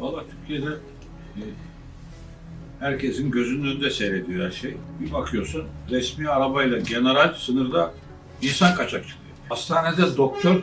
Valla Türkiye'de e, herkesin gözünün önünde seyrediyor her şey. Bir bakıyorsun resmi arabayla general sınırda insan kaçakçılığı. Hastanede doktor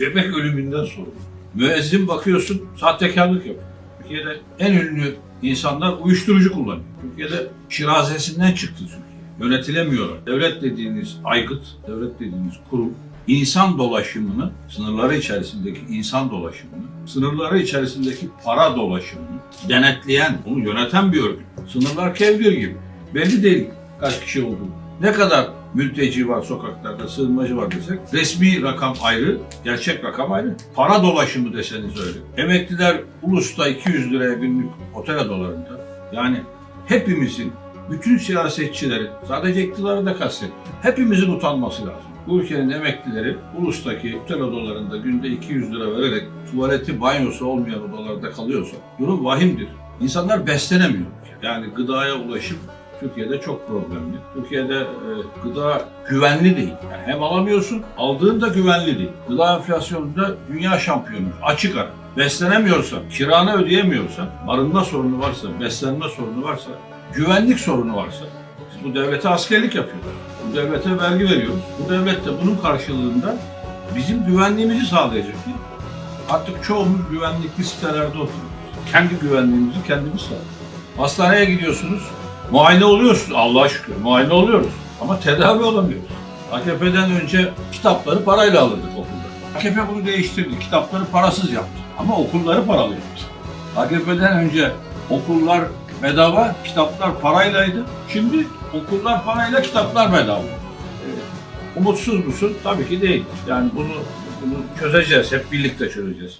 bebek ölümünden sorumlu. Müezzin bakıyorsun sahtekarlık yapıyor. Türkiye'de en ünlü insanlar uyuşturucu kullanıyor. Türkiye'de şirazesinden çıktı Türkiye. Yönetilemiyorlar. Devlet dediğiniz aygıt, devlet dediğiniz kurum insan dolaşımını, sınırları içerisindeki insan dolaşımını, sınırları içerisindeki para dolaşımını denetleyen, bunu yöneten bir örgüt. Sınırlar kevgir gibi. Belli değil kaç kişi olduğu. Ne kadar mülteci var sokaklarda, sığınmacı var desek resmi rakam ayrı, gerçek rakam ayrı. Para dolaşımı deseniz öyle. Emekliler Ulus'ta 200 liraya günlük otel odalarında. Yani hepimizin, bütün siyasetçilerin, sadece iktidarı da kastetmiyorum. Hepimizin utanması lazım. Bu ülkenin emeklileri Ulus'taki otel odalarında günde 200 lira vererek tuvaleti, banyosu olmayan odalarda kalıyorsa durum vahimdir. İnsanlar beslenemiyor. Yani gıdaya ulaşım Türkiye'de çok problemli. Türkiye'de e, gıda güvenli değil. Yani hem alamıyorsun, aldığın da güvenli değil. Gıda enflasyonunda dünya şampiyonu. Açık ara. Beslenemiyorsan, kiranı ödeyemiyorsan, barınma sorunu varsa, beslenme sorunu varsa, güvenlik sorunu varsa, bu devlete askerlik yapıyoruz. Devlete vergi veriyoruz. Bu devlet de bunun karşılığında bizim güvenliğimizi sağlayacak? Artık çoğumuz güvenlikli sitelerde oturuyoruz. Kendi güvenliğimizi kendimiz sağlıyoruz. Hastaneye gidiyorsunuz, muayene oluyorsunuz. Allah'a şükür muayene oluyoruz. Ama tedavi olamıyoruz. AKP'den önce kitapları parayla alırdık okulda. AKP bunu değiştirdi. Kitapları parasız yaptı. Ama okulları paralı yaptı. AKP'den önce okullar bedava, kitaplar paraylaydı. Şimdi okullar parayla, kitaplar bedava. Ee, Umutsuz musun? Tabii ki değil. Yani bunu bunu çözeceğiz, hep birlikte çözeceğiz.